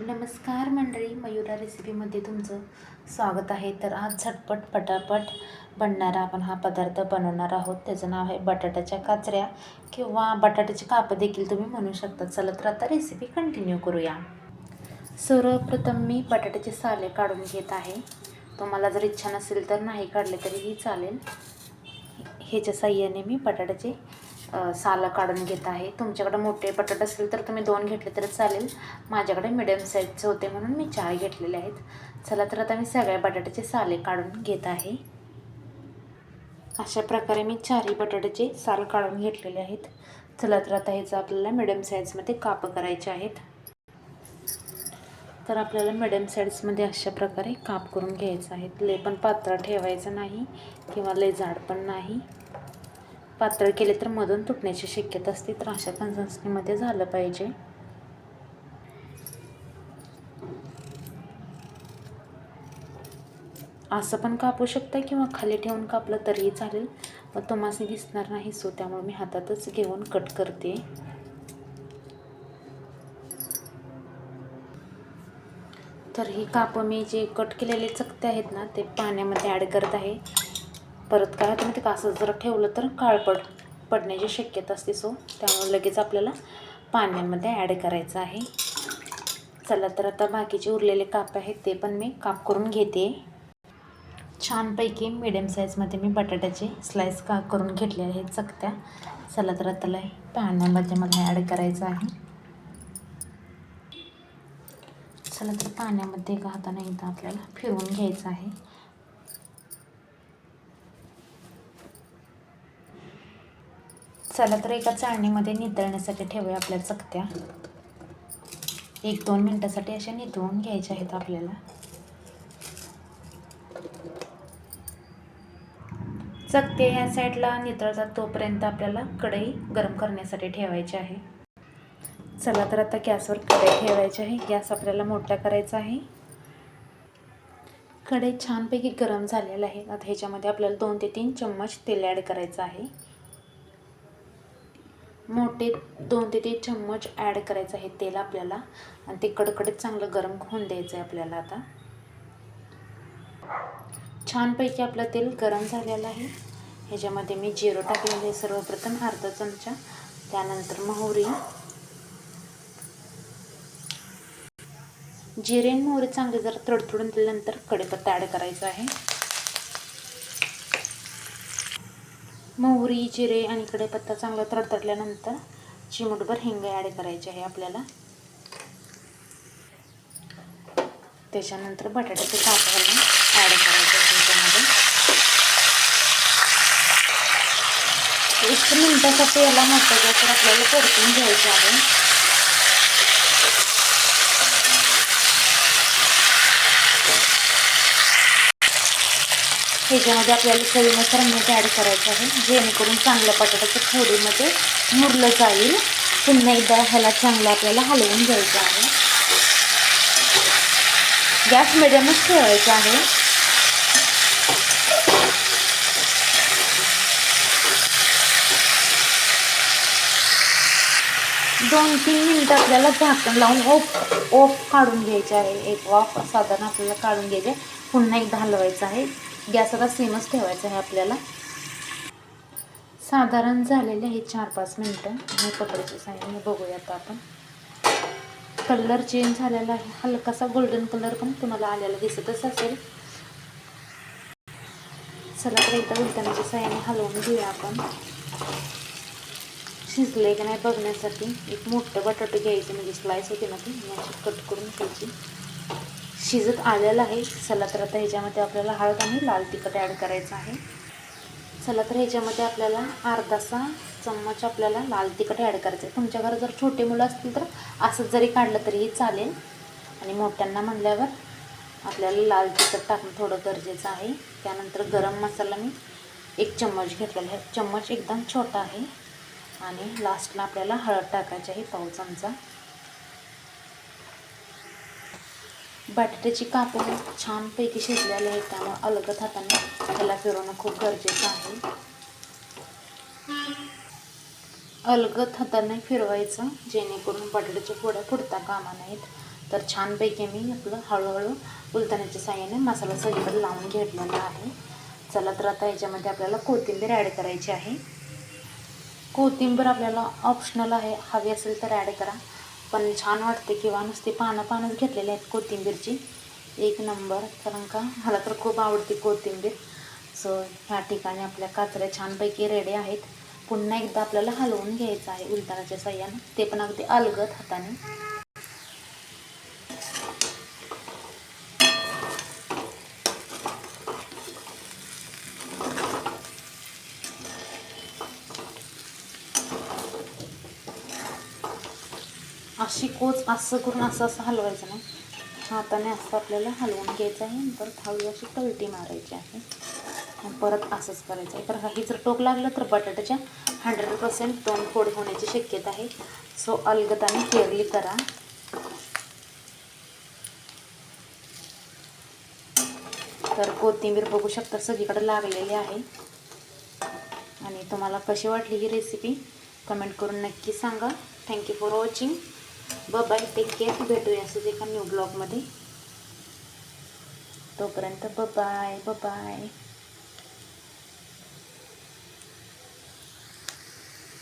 नमस्कार मंडळी मयुरा रेसिपीमध्ये तुमचं स्वागत आहे. तर आज झटपट पटापट बनणारा आपण हा पदार्थ बनवणार आहोत. त्याचं नाव आहे बटाट्याच्या काचऱ्या किंवा बटाट्याची कापं देखील तुम्ही म्हणू शकता. चला तर आता रेसिपी कंटिन्यू करूया. सर्वप्रथम मी बटाट्याचे साले काढून घेत आहे. तुम्हाला जर इच्छा नसेल तर नाही काढले तरीही चालेल. ह्याच्या साह्याने मी बटाट्याचे सालं काढून घेत आहे. तुमच्याकडे मोठे बटाटे असेल तर तुम्ही दोन घेतले तरी चालेल. माझ्याकडे मिडियम साईजचे होते म्हणून मी चार घेतलेले आहेत. चला तर आता मी सगळ्या बटाट्याचे साले काढून घेत आहे. अशा प्रकारे मी चारही बटाट्याचे साल काढून घेतलेले आहेत. चला तर आता ह्याचं आपल्याला मिडियम साईजमध्ये कापं करायचे आहेत. तर आपल्याला मिडियम साईजमध्ये अशा प्रकारे काप करून घ्यायचं आहे. ले पण पातळ ठेवायचं नाही किंवा लय जाड पण नाही. पातळ केले तर मधून तुटण्याची शक्यता असते. तर अशा कन्सिस्टन्सीमध्ये झालं पाहिजे. असं पण कापू शकता किंवा खाली ठेवून कापलं तरीही चालेल. पण तुम्हाला दिसणार नाही सो त्यामुळे मी हातातच घेऊन कट करते. तर ही कापं मी जे कट केलेले चकते आहेत ना ते पाण्यामध्ये ॲड करत आहे. परत काय होतं ते कासं जर ठेवलं तर काळ पड पडण्याची शक्यता असते सो त्यामुळे लगेच आपल्याला पाण्यामध्ये ॲड करायचं आहे. चला तर आता बाकीचे उरलेले काप आहेत ते पण मी काप करून घेते. छानपैकी मिडियम साईजमध्ये मी बटाट्याचे स्लाईस का करून घेतले आहेत चकत्या. चला तर आता पाण्यामध्ये मला ॲड करायचं आहे. चला तर पाण्यामध्ये एका हाताने एकदा आपल्याला फिरवून घ्यायचं आहे. चला तर एका चाळणीमध्ये नितळण्यासाठी ठेवूया आपल्या चकत्या. एक दोन मिनटासाठी अशा नितळून घ्यायच्या आहेत आपल्याला. चकते ह्या साईडला नितळतात तोपर्यंत आपल्याला कढई गरम करण्यासाठी ठेवायची आहे. चला तर आता गॅसवर कढई ठेवायची आहे. गॅस आपल्याला मोठा करायचा आहे. कढई छानपैकी गरम झालेला आहे. आता ह्याच्यामध्ये आपल्याला दोन ते तीन चम्मच तेल ॲड करायचं आहे. मोठे दोन ते तीन चम्मच ॲड करायचं आहे तेल आपल्याला. आणि ते कडकडीत चांगलं गरम होऊन द्यायचं आहे आपल्याला आता. छानपैकी आपलं तेल गरम झालेलं आहे. ह्याच्यामध्ये मी जिरं टाकलेलं आहे सर्वप्रथम अर्धा चमचा. त्यानंतर मोहरी. जिरे आणि मोहरी चांगले जरा तडतडून दिल्यानंतर कढीपत्ता ॲड करायचा आहे. मोहरी जिरे आणि कढीपत्ता चांगला तडतडल्यानंतर चिमूटभर हिंग ॲड करायचे आहे आपल्याला. त्याच्यानंतर बटाट्याचे काप घालून ॲड करायचं आहे त्याच्यामध्ये. एक मिनटासाठी याला मोठं गॅसवर आपल्याला परतून घ्यायचं आहे. ह्याच्यामध्ये आपल्याला चवीनुसार मीठ ॲड करायचं आहे जेणेकरून चांगलं बटाट्याचं खोडीमध्ये मुरलं जाईल. पुन्हा एकदा ह्याला चांगलं आपल्याला हलवून घ्यायचं आहे. गॅस मिडियमच ठेवायचा आहे. दोन तीन मिनटं आपल्याला झाकण लावून ओफ ओफ काढून घ्यायचे आहे. एक वाफ साधारण आपल्याला काढून घ्यायचे पुन्हा एकदा हलवायचं आहे. गॅसला सेमच ठेवायचा आहे आपल्याला. साधारण झालेले आहे चार पाच मिनटं. हे पकडचे साह्याने बघूया आता आपण. कलर चेंज झालेला आहे. हलकासा गोल्डन कलर पण तुम्हाला आलेला दिसतच असेल. चला तर एकदा उलटण्याच्या साह्याने हलवून घेऊया आपण. शिजले की नाही बघण्यासाठी. एक मोठं बटाटे घ्यायचं म्हणजे स्लाइस होते ना ती मग कट करून घ्यायची. शिजत आलेलं आहे. चला तर आता ह्याच्यामध्ये आपल्याला हळद आणि लाल तिखट ॲड करायचं आहे. चला तर ह्याच्यामध्ये आपल्याला अर्धासा चम्मच आपल्याला लाल तिखट ॲड करायचं आहे. तुमच्या घरात जर छोटे मुलं असतील तर असंच जरी काढलं तरीही चालेल. आणि मोठ्यांना म्हणल्यावर आपल्याला लाल तिखट टाकणं थोडं गरजेचं आहे. त्यानंतर गरम मसाला मी एक चम्मच घेतलेला आहे. चम्मच एकदम छोटा आहे. आणि लास्टला आपल्याला हळद टाकायची आहे पाव चमचा. बटाट्याची कापड छानपैकी शिजलेली आहेत त्यामुळे अलगत हाताने त्याला फिरवणं खूप गरजेचं आहे. अलगत हाताने फिरवायचं जेणेकरून बटाट्याच्या फोड्या फुटता कामा नाहीत तर छानपैकी मी आपलं हळूहळू उलताण्याच्या साह्याने मसाला सगळीकडे लावून घेतलेला आहे. चला तर आता याच्यामध्ये आपल्याला कोथिंबीर ॲड करायची आहे. कोथिंबीर आपल्याला ऑप्शनल आहे. हवी असेल तर ॲड करा. पण छान वाटते किंवा नुसती पानं पानंच घेतलेली आहेत कोथिंबीरची. एक नंबर कारण का? मला तर खूप आवडते कोथिंबीर. सो ह्या ठिकाणी आपल्या काचऱ्या छानपैकी रेडी आहेत. पुन्हा एकदा आपल्याला हलवून घ्यायचं आहे उलतानाच्या सह्यानं. ते पण अगदी अलगद हाताने. अशी कोच असं करून असं असं हलवायचं नाही. हाताने असं आपल्याला हलवून घ्यायचं आहे. नंतर हळू अशी तळटी मारायची आहे. परत असंच करायचं आहे. तर काही जर टोक लागलं तर बटाट्याच्या हंड्रेड पर्सेंट दोन फोड होण्याची शक्यता आहे. सो अलगदाने केअरली करा. तर कोथिंबीर बघू शकता सगळीकडे लागलेली आहे. आणि तुम्हाला कशी वाटली ही रेसिपी कमेंट करून नक्की सांगा. थँक्यू फॉर वॉचिंग ब बाय टेक केअर भेटूया असंच एका न्यू ब्लॉगमध्ये तोपर्यंत ब बाय ब बाय